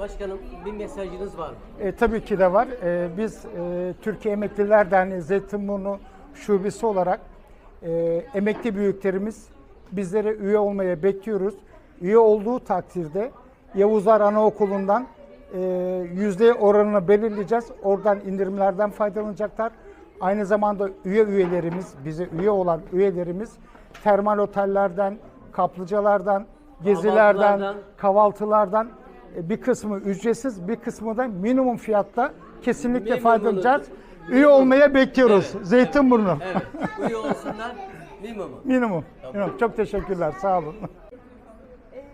Başkanım bir mesajınız var mı? E, tabii ki de var. E, biz e, Türkiye Emekliler Derneği Zeytinburnu Şubesi olarak e, emekli büyüklerimiz bizlere üye olmaya bekliyoruz. Üye olduğu takdirde Yavuzlar Anaokulu'ndan e, yüzde oranını belirleyeceğiz. Oradan indirimlerden faydalanacaklar. Aynı zamanda üye üyelerimiz, bize üye olan üyelerimiz termal otellerden, kaplıcalardan, gezilerden, Kahvaltılardan. E, bir kısmı ücretsiz, bir kısmı da minimum fiyatta kesinlikle Memnun faydalanacağız. oluruz. Üye olmaya bekliyoruz. Zeytinburnu. Evet. Üye olsunlar. Minimum. Minimum. Minimum. Çok teşekkürler. Sağ olun. Ee,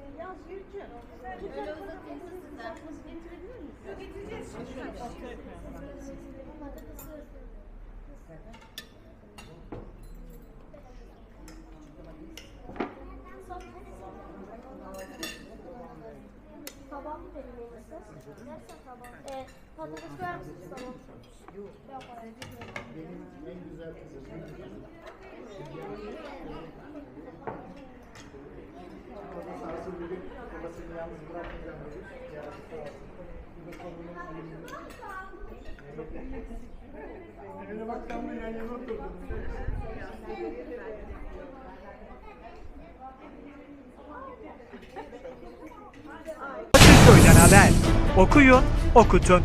Taban mı vereyim size? Dersen taban. Ee, patates koyar mısınız taban? Yok. Bakırköy'den haber. Okuyun, okutun.